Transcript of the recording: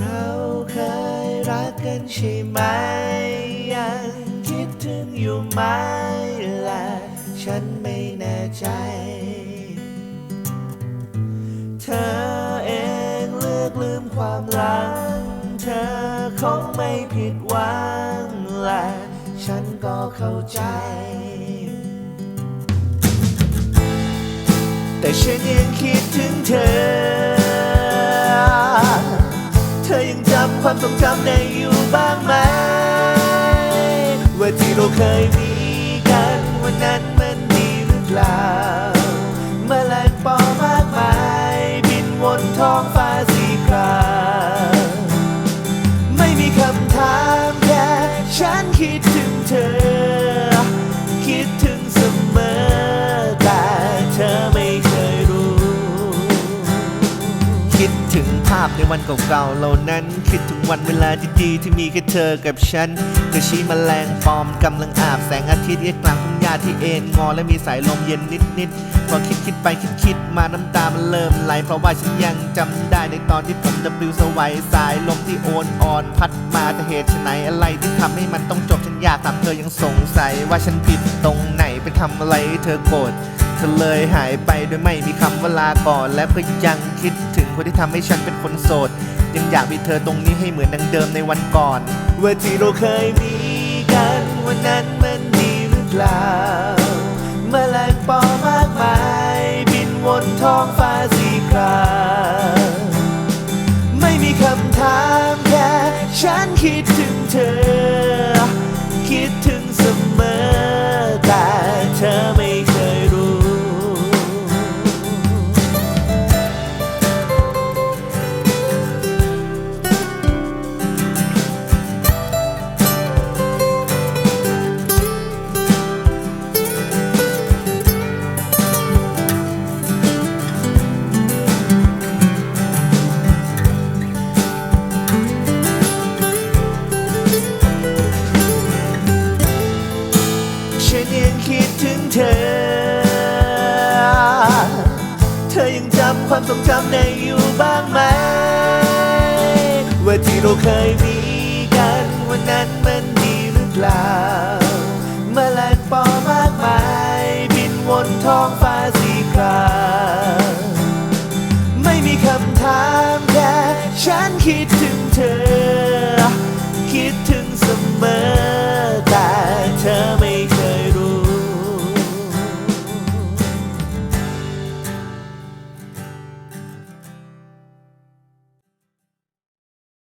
เราเคยรักกันใช่ไหม ยังคิดถึงอยู่ไหมและฉันไม่แน่ใจ เธอเองเลือกลืมความหลัง เธอคงไม่ผิดหวังและฉันก็เข้าใจ แต่ฉันยังคิดถึง ความทรงจำได้อยู่บ้างไหม ว่าที่เราเคยมีกันวันนั้นมันดีหรือเปล่าแมลงปอมากมาย บินวนท้องฟ้าสีครามไม่มีคำถามแค่ฉันคิดถึงเธอ ถึงภาพในวันเก่าๆเหล่านั้น คิดถึงวันเวลาดีๆที่มีแค่เธอกับฉันกระชี้แมลงปอมกำลังอาบแสงอาทิตย์อียดกลางทุ่งหญ้าที่เอ็นงอและมีสายลมเย็นนิดๆพอคิดคิดไปคิดคิดมาน้ำตามันเริ่มไหลเพราะว่าฉันยังจำได้ในตอนที่ผมจะปลิวสวัยสายลมที่โอนอ่อนพัดมาแต่เหตุไฉนอะไรที่ทำให้มันต้องจบฉันอยากถามเธอยังสงสัยว่าฉันผิดตรงไหนไปทำอะไรให้เธอโกรธ ธอเลยหายไปโดยไม่มีคำว่าลาก่อน และก็ยังคิดถึงคนที่ทำให้ฉันเป็นคนโสด ยังอยากมีเธอตรงนี้ให้เหมือนดังเดิมในวันก่อนว่าที่เราเคยมีกันวันนั้นมันดีหรือเปล่าแมลงปอมากมาย บินวนท้องฟ้าสีครามไม่มีคำถามแค่ฉันคิดถึงเธอ คิดถึงเสมอแต่เธอไม่ ฉันยังคิดถึงเธอ เธอยังจำความทรงจำได้อยู่บ้างไหม ว่าที่เราเคยมีกันวันนั้นมันดีหรือเปล่าแมลงปอมากมาย บินวนท้องฟ้าสีครามไม่มีคำถามแค่ฉันคิด